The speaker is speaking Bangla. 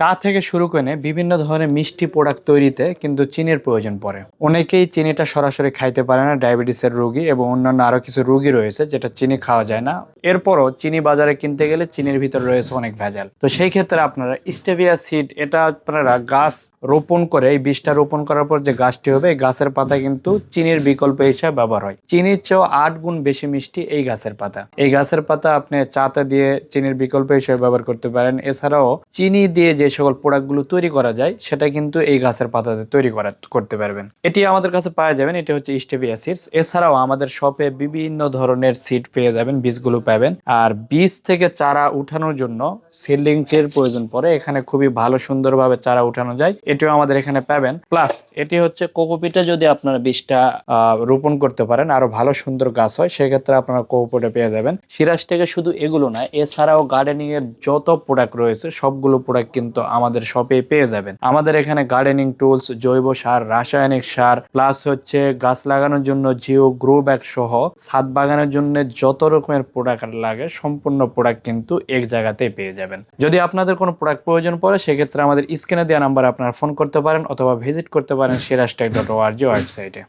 চা থেকে শুরু করে বিভিন্ন ধরনের মিষ্টি প্রোডাক্ট তৈরিতে কিন্তু চিনির প্রয়োজন পড়ে। অনেকেই চিনিটা সরাসরি খাইতে পারে না, ডায়াবেটিসের রোগী এবং অন্যান্য আরও কিছু রোগী রয়েছে যেটা চিনি খাওয়া যায় না। এরপরও চিনি বাজারে কিনতে গেলে চিনির ভিতরে রয়েছে অনেক ভেজাল। তো সেই ক্ষেত্রে আপনারা স্টেভিয়া সিড, এটা আপনারা গাছ রোপণ করে, এই বীজটা রোপণ করার পর যে গাছটি হবে, এই গাছের পাতা কিন্তু চিনির বিকল্প হিসাবে ব্যবহার হয়। চিনির চেয়েও আট গুণ বেশি মিষ্টি এই গাছের পাতা। এই গাছের পাতা আপনি চাতে দিয়ে চিনির বিকল্প হিসেবে ব্যবহার করতে পারেন। এছাড়াও চিনি দিয়ে যে সকল প্রোডাক্টগুলো তৈরি করা যায়, সেটা কিন্তু এই গাছের পাতাতে তৈরি করা, করতে পারবেন। এটি আমাদের কাছে পাওয়া যাবেন, এটি হচ্ছে স্টেভিয়া সিডস এছাড়াও আমাদের শপে বিভিন্ন ধরনের সিড পেয়ে যাবেন, বীজগুলো পাবেন। আর বীজ থেকে চারা উঠানোর জন্য সিডলিংটির প্রয়োজন পড়ে। এখানে খুবই ভালো, সুন্দরভাবে চারা উঠানো যায়। এটিও আমাদের এখানে পাবেন। প্লাস এটি হচ্ছে কোকোপিটে যদি আপনারা বীজটা রোপণ করতে পারেন, আরও ভালো, সুন্দর গাছ হয়, সেক্ষেত্রে আপনারা কোকোপিটে পেয়ে যাবেন। সিরাজ থেকে শুধু এগুলো না এছাড়াও গার্ডেনিং এর যত প্রোডাক্ট রয়েছে, সবগুলো প্রোডাক্ট কিন্তু আমাদের শপে পেয়ে যাবেন। আমাদের এখানে গার্ডেনিং টুলস জৈব সার, রাসায়নিক সার প্লাস হচ্ছে গাছ লাগানোর জন্য জিও গ্রো ব্যাগ সহ ছাদ বাগানের জন্য যত রকমের প্রোডাক্ট লাগে, সম্পূর্ণ প্রোডাক্ট কিন্তু এক জায়গাতেই পেয়ে যাবেন। যদি আপনাদের কোনো প্রোডাক্ট প্রয়োজন পড়ে, সেক্ষেত্রে আমাদের স্ক্রিনে দেওয়া নাম্বার আপনারা ফোন করতে পারেন অথবা ভিজিট করতে পারেন সিরাজটেক ডট ওয়ার্জি ওয়েবসাইটে